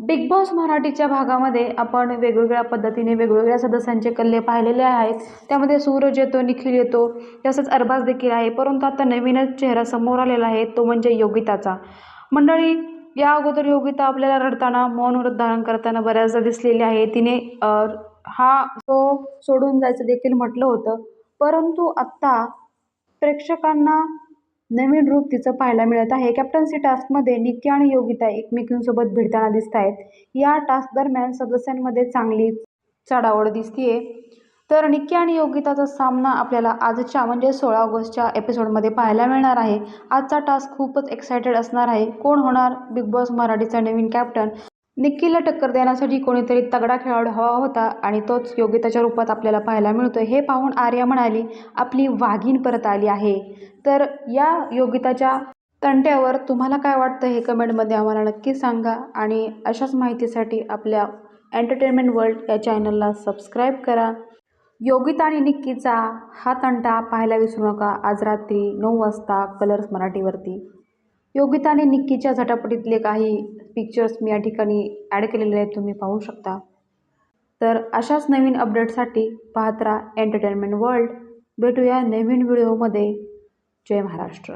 Big boss मराठीच्या भागामध्ये आपण वेगवेगळ्या पद्धतीने वेगवेगळ्या सदस्यांचे कल्ले पाहिलेले आहेत. त्यामध्ये सूरज येतो निखिल येतो तसंच अरबाज देखील आहे. परंतु आता नवीनच चेहरा समोर आलेला आहे तो म्हणजे योगिताचा. मंडळी या अगोदर योगिता आपल्याला रडताना मौन व्रत धारण करताना बऱ्याचदा दिसलेली आहे. तिने हा तो सोडून जायचं देखील म्हटलं होतं. परंतु आत्ता प्रेक्षकांना नवीन रूप तिचं पाहायला मिळत आहे. कॅप्टन्सी टास्कमध्ये निकी आणि योगिता एकमेकींसोबत भिडताना दिसत आहेत या टास्क दरम्यान सदस्यांमध्ये चांगली चढावड दिसतीये. तर निक्की आणि योगिताचा सामना आपल्याला आजच्या म्हणजे सोळा ऑगस्टच्या एपिसोडमध्ये पाहायला मिळणार आहे. आजचा टास्क खूपच एक्सायटेड असणार आहे. कोण होणार? बिग बॉस मराठीचा नवीन कॅप्टन निक्कीला टक्कर देण्यासाठी कोणीतरी तगडा खेळाडू हवा होता आणि तोच योगिताच्या रूपात आपल्याला पाहायला मिळतो हे पाहून आर्या म्हणाली आपली वाघीण परत आली आहे. तर या योगिताच्या तंट्यावर तुम्हाला काय वाटतं हे कमेंटमध्ये आम्हाला नक्की सांगा आणि अशाच माहितीसाठी आपल्या एंटरटेनमेंट वर्ल्ड या चॅनलला सबस्क्राईब करा. योगिता आणि निक्कीचा हा तंटा पाहायला विसरू नका. आज रात्री नऊ वाजता कलर्स मराठीवरती. योगिता आणि निक्कीच्या झटापटीतले काही पिक्चर्स मी या ठिकाणी ॲड केलेले आहेत तुम्ही पाहू शकता. तर अशाच नवीन अपडेटसाठी पाहत राहा एंटरटेनमेंट वर्ल्ड भेटूया नवीन व्हिडिओमध्ये जय महाराष्ट्र.